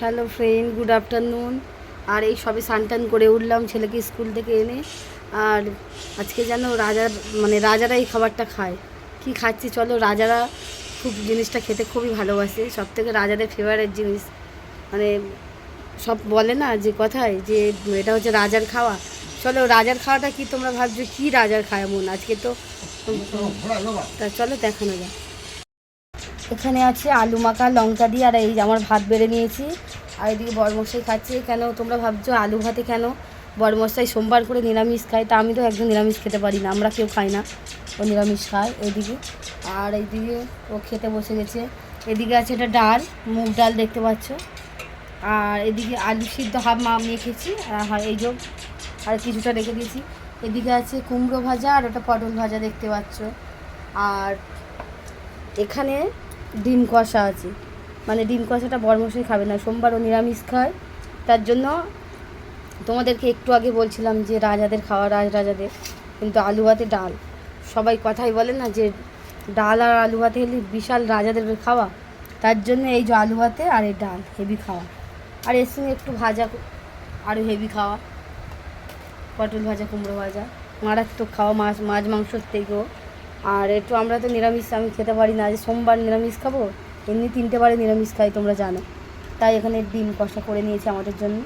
Hello friend good afternoon আর এই সবে সানটান করে উঠলাম ছেলেকে স্কুল থেকে এনে। আর আজকে যেন রাজার মানে রাজারা এই খাবারটা খায়। কি খাচ্ছি চলো রাজারা খুব জিনিসটা খেতে খুবই ভালোবাসে। সব থেকে রাজাদের ফেভারিট জিনিস। মানে সব বলে না যে কথায় যে এটা হচ্ছে রাজার খাওয়া। চলো রাজার খাওয়াটা কি তোমরা ভাবছ? কি রাজার খায় মন আজকে তো তা চলো দেখানো যাক। এখানে আছে আলু মাখা, লঙ্কা দিয়ে, আর এই আমার ভাত বেড়ে নিয়েছি। আর এদিকে বরমশাই খাচ্ছে। কেন তোমরা ভাবছ আলু ভাতে কেন? বরমশাই সোমবার করে নিরামিষ খায়, তা আমি তো একদম নিরামিষ খেতে পারি না। আমরা কেউ খাই না, ও নিরামিষ খায় এইদিকে আর এইদিকে ও খেতে বসে গেছে। এদিকে আছে এটা ডাল, মুগ ডাল দেখতে পাচ্ছ। আর এদিকে আলু সিদ্ধ হাফ মা মেখেছি আর এই যে আর কিছুটা রেখে দিয়েছি। এদিকে আছে কুমড়ো ভাজা, আর ওটা পটল ভাজা দেখতে পাচ্ছ। আর এখানে ডিম কষা আছে। মানে ডিম কষাটা বরমশাই খাবে না, সোমবার ও নিরামিষ খায়। তার জন্য তোমাদেরকে একটু আগে বলছিলাম যে রাজাদের খাওয়া রাজ রাজাদের কিন্তু আলু ভাতে ডাল। সবাই কথাই বলে না যে ডাল আর আলু ভাতে হলে বিশাল রাজাদের খাওয়া। তার জন্য এই যে আলু ভাতে আর এই ডাল, হেভি খাওয়া। আর এর সঙ্গে একটু ভাজা আরও হেভি খাওয়া। পটল ভাজা, কুমড়ো ভাজা। মারাত্মক খাওয়া মাছ মাছ মাংসর থেকেও। আর একটু আমরা তো নিরামিষ, আমি খেতে পারি না। যে সোমবার নিরামিষ খাব? এমনি তিনটে বারে নিরামিষ খাই, তোমরা জানো। তাই এখানে ডিম কষা করে নিয়েছি আমাদের জন্য।